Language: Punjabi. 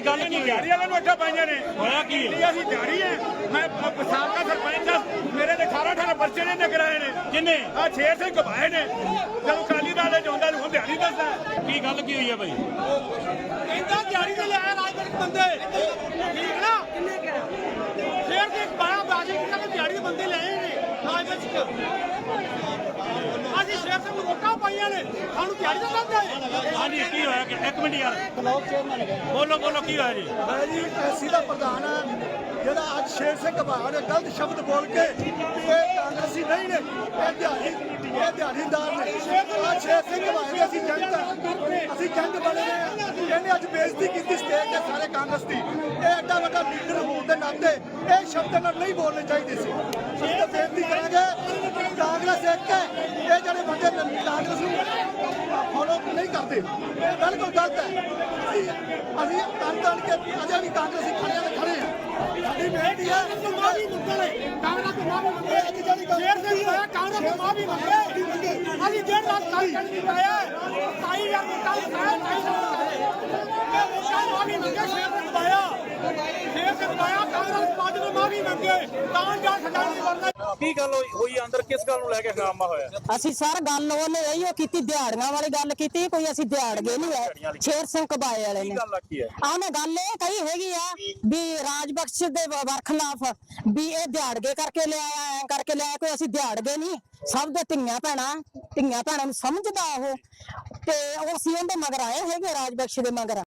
ਕੀ ਗੱਲ ਹੋਈ ਦਿਹਾੜੀ ਵਾਲਿਆਂ ਨੂੰ ਅੱਠਾ ਪਾਈਆਂ ਨੇ। ਹੋਇਆ ਕੀ? ਹੈ? ਇਹ ਅਸੀਂ ਦਿਹਾੜੀ ਹੈ। ਮੈਂ ਸਾਬਕਾ ਸਰਪੰਚ ਮੇਰੇ ਤੇ 18 18 ਪਰਚੇ ਨੇ ਕਰਾਏ ਨੇ। ਕਿੰਨੇ? ਆ 6 ਸਿੰਘ ਘਬਾਏ ਨੇ। ਜਦੋਂ ਕਾਲੀ ਦਾਲੇ ਜਾਂਦਾ ਨੂੰ ਹੁਣ ਦਿਹਾੜੀ ਦੱਸਦਾ ਕੀ ਗੱਲ ਕੀ ਹੋਈ ਹੈ ਬਾਈ? ਕਹਿੰਦਾ ਦਿਹਾੜੀ ਤੇ ਲਿਆਇਆ ਰਾਜਪੁਰ ਬੰਦੇ। ਠੀਕ ਨਾ? ਕਿੰਨੇ ਕਿਹਾ ਫੇਰ ਤੇ ਬਾਰਾ ਬਾਜੀ ਕਿੰਨਾ ਦਿਹਾੜੀ ਦੇ ਬੰਦੇ ਲਏ ਨੇ ਰਾਜਪੁਰ ਚ ਸਿੰਘ ਪਾਈਆਂ ਨੇ ਸਾਨੂੰ ਦਿਹਾੜੀ ਦਾ ਦਿੰਦੇ। ਹਾਂਜੀ ਕੀ ਹੋਇਆ ਕਿ ਇੱਕ ਮਿੰਟ ਯਾਰ। ਬੋਲੋ ਬੋਲੋ ਕੀ ਹੋਇਆ ਜੀ? ਮੈਂ ਜੀ ਐਸੀ ਦਾ ਪ੍ਰਧਾਨ ਆ। ਜਿਹੜਾ ਅੱਜ ਸ਼ੇਰ ਸਿੰਘ ਨੇ ਗਲਤ ਸ਼ਬਦ ਬੋਲ ਕੇ ਇਹ ਕਾਂਗਰਸੀ ਨਹੀਂ ਨੇ ਇਹ ਦਿਹਾੜੀ ਇਹ ਦਿਹਾੜੀਦਾਰ ਨੇ। ਆ ਸ਼ੇਰ ਸਿੰਘ ਦੀ ਅਸੀਂ ਜੰਗ ਕਰ- ਅਸੀਂ ਜੰਗ ਬਣੇ ਨੇ ਇਹਨੇ ਅੱਜ ਬੇਇੱਜ਼ਤੀ ਕੀਤੀ ਸਟੇਜ ਤੇ ਸਾਰੇ ਕਾਂਗਰਸ ਦੀ। ਇਹ ਐਡਾ ਵੱਡਾ ਲੀਡਰ ਹੋਣ ਦੇ ਨਾਤੇ ਇਹ ਸ਼ਬਦ ਨਾਲ ਨਹੀਂ ਬੋਲਣੇ ਚਾਹੀਦੇ ਸੀ। ਅਸੀਂ ਤਾਂ ਬੇਨਤੀ ਕਰਾਂਗੇ। ਇੱਕ ਹੈ ਇਹ ਜਿਹੜੇ ਬੰਦੇ ਕਾਂਗਰਸ ਨੂੰ ਫੋਲੋ ਨਹੀਂ ਕਰਦੇ। ਇਹ ਬਿਲਕੁਲ ਗਲਤ ਹੈ। ਅਸੀਂ ਅਸੀਂ ਤਨ ਤਨ ਕੇ ਅਜੇ ਵੀ ਕਾਂਗਰਸੀ ਖੜਿਆਂ ਦੇ ਖੜੇ ਹਾਂ। ਸਾਡੀ ਬੇਨਤੀ ਹੈ ਮੰਗਦੇ ਨੇ। ਕਾਂਗਰਸ ਤੋਂ ਮਾਫੀ ਮੰਗੇ ਅੱਜ ਜਿਹੜੀ ਸ਼ੇਰ ਸਿੰਘ ਪਾਇਆ ਕਾਂਗਰਸ ਤੋਂ ਮਾਫੀ ਮੰਗੇ ਅਸੀਂ ਡੇਢ ਲੱਖ ਸਾਲ ਕੱਢ ਦਿੱਤਾ ਹੈ 28000 ਵੋਟਾਂ ਲਿਖਾਇਆ 28000 ਮਾਫੀ ਮੰਗੇ ਸ਼ੇਰ ਸਿੰਘ ਪਾਇਆ ਸ਼ੇਰ ਸਿੰਘ ਪਾਇਆ ਕਾਂਗਰਸ ਪਾਰਟੀ ਨੂੰ ਮਾਫੀ ਮੰਗੇ ਤਾਂ ਜਾ ਛੱਡਣ ਦੀ ਵਰਨਾ ਕੀ ਗੱਲ ਹੋਈ ਹੋਈ ਅੰਦਰ? ਕਿਸ ਗੱਲ ਨੂੰ ਲੈ ਕੇ ਹੰਗਾਮਾ ਹੋਇਆ? ਅਸੀਂ ਸਰ ਗੱਲ ਉਹਨੇ ਇਹੋ ਕੀਤੀ ਦਿਹਾੜੀਆਂ ਵਾਲੀ ਗੱਲ ਕੀਤੀ ਕੋਈ ਅਸੀਂ ਦਿਹਾੜਗੇ ਨਹੀਂ ਹੈ। ਸ਼ੇਰ ਸਿੰਘ ਕਬਾਏ ਵਾਲੇ ਕੀ ਨੇ। ਗੱਲ ਆਖੀ ਹੈ? ਆਹਨੇ ਗੱਲ ਇਹ ਕਹੀ ਹੈਗੀ ਆ ਵੀ ਰਾਜਬਖਸ਼ ਦੇ ਵ- ਵਰਖਲਾਫ ਵੀ ਇਹ ਦਿਹਾੜਗੇ ਕਰਕੇ ਲਿਆਇਆ ਐ ਕਰਕੇ ਲਿਆਇਆ ਕੋਈ ਅਸੀਂ ਦਿਹਾੜਗੇ ਨਹੀਂ। ਸਭ ਦੇ ਧੀਆਂ ਭੈਣਾਂ ਧੀਆਂ ਭੈਣਾਂ ਨੂੰ ਸਮਝਦਾ ਉਹ। ਤੇ ਉਹ ਅਸੀਂ ਉਹਦੇ ਮਗਰ ਆਏ ਹੈਗੇ ਰਾਜਬਖਸ਼ ਦੇ ਮਗਰ।